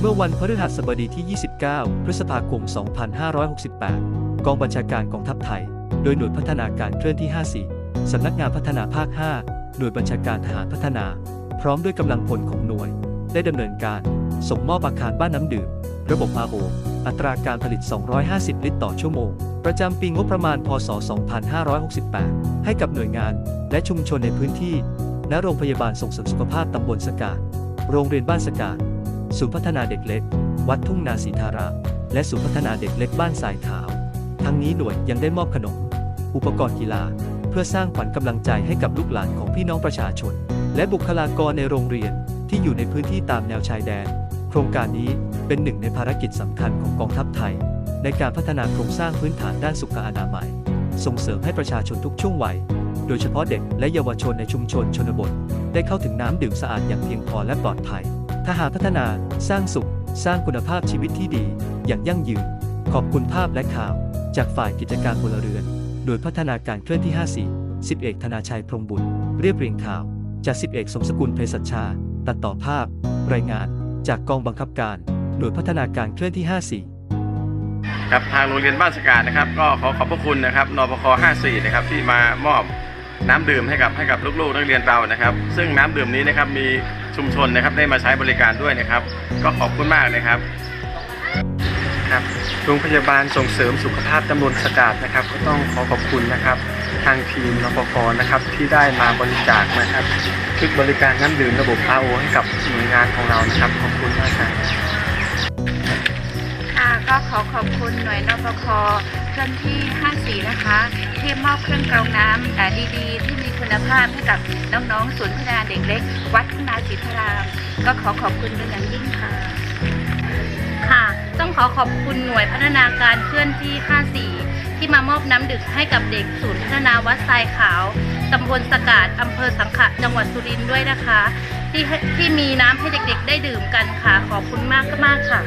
เมื่อวันพฤหัสบดีที่ 29 พฤษภาคม 2568 กองบัญชาการกองทัพไทย โดยหน่วยพัฒนาการเคลื่อนที่ 54 สำนักงานพัฒนาภาค 5 หน่วยบัญชาการทหารพัฒนา พร้อมด้วยกำลังพลของหน่วย ได้ดำเนินการส่งมอบอาคารบ้านน้ำดื่ม ระบบ RO อัตราการผลิต 250 ลิตรต่อชั่วโมง ประจำปีงบประมาณ พศ 2568 ให้กับหน่วยงานและชุมชนในพื้นที่ ณ โรงพยาบาลส่งเสริมสุขภาพตำบลสกาด โรงเรียนบ้านสกาด ศูนย์พัฒนาเด็กเล็ก วัดทุ่งนาศรีธาราและศูนย์พัฒนาเด็กเล็กบ้านสายขาว ทั้งนี้หน่วยยังได้มอบขนม อุปกรณ์กีฬา เพื่อสร้างขวัญกำลังใจให้กับลูกหลานของพี่น้องประชาชน และบุคลากรในโรงเรียนที่อยู่ในพื้นที่ตามแนวชายแดน โครงการนี้เป็นหนึ่งในภารกิจสำคัญของกองทัพไทย ในการพัฒนาโครงสร้างพื้นฐานด้านสุขอนามัย ส่งเสริมให้ประชาชนทุกช่วงวัย โดยเฉพาะเด็กและเยาวชนในชุมชนชนบท ได้เข้าถึงน้ำดื่มสะอาดอย่างเพียงพอและปลอดภัย ทหาพัฒนา สร้างสุข สร้างคุณภาพชีวิตที่ดี อย่างยั่งยืน ขอบคุณภาพและข่าว จากฝ่ายกิจการพลเรือน โดยพัฒนาการเคลื่อนที่ 54 10เอกธนาชัยพรมบุญ เรียบเรียงข่าว จาก10เอกสมสกุลเภสัชชา ตัดต่อภาพ รายงาน จากกองบังคับการหน่วยพัฒนาการเคลื่อนที่ 54ครับทางโรงเรียนบ้านสกาดนะครับ ก็ขอขอบพระคุณนะครับนปค54 นะครับที่มามอบน้ำดื่มให้กับให้กับลูกๆนักเรียนเรานะครับ ซึ่งน้ำดื่มนี้นะครับมี ชุมชนนะครับได้มาใช้บริการด้วยนะครับ ก็ขอบคุณมากนะครับครับโรงพยาบาลส่งเสริมสุขภาพตำบลสกาดนะครับ ก็ต้องขอขอบคุณนะครับ ทางทีมนปกนะครับที่ได้มาบริจาคนะครับชุดบริการน้ำดื่มระบบ RO ให้กับหน่วยงานของเรานะครับ ขอบคุณมากครับค่ะก็ขอขอบคุณหน่วยนปคเคลื่อนที่ 54 นะคะ ที่มอบเครื่องกรองน้ำแต่ดีๆที่ คุณภาพให้กับน้องๆศูนย์พัฒนาเด็กเล็ก วัดทุ่งนาศรีธราม ก็ขอขอบคุณเป็นอย่างยิ่งค่ะ ค่ะ ต้องขอขอบคุณหน่วยพัฒนาการเคลื่อนที่ 54 ที่มามอบน้ำดื่มให้กับเด็กศูนย์พัฒนาวัดทรายขาวตำบลสกาดอำเภอสังขะจังหวัดสุรินทร์ด้วยนะคะ ที่ที่มีน้ำให้เด็กๆ ได้ดื่มกันค่ะ ขอบคุณมากมากค่ะ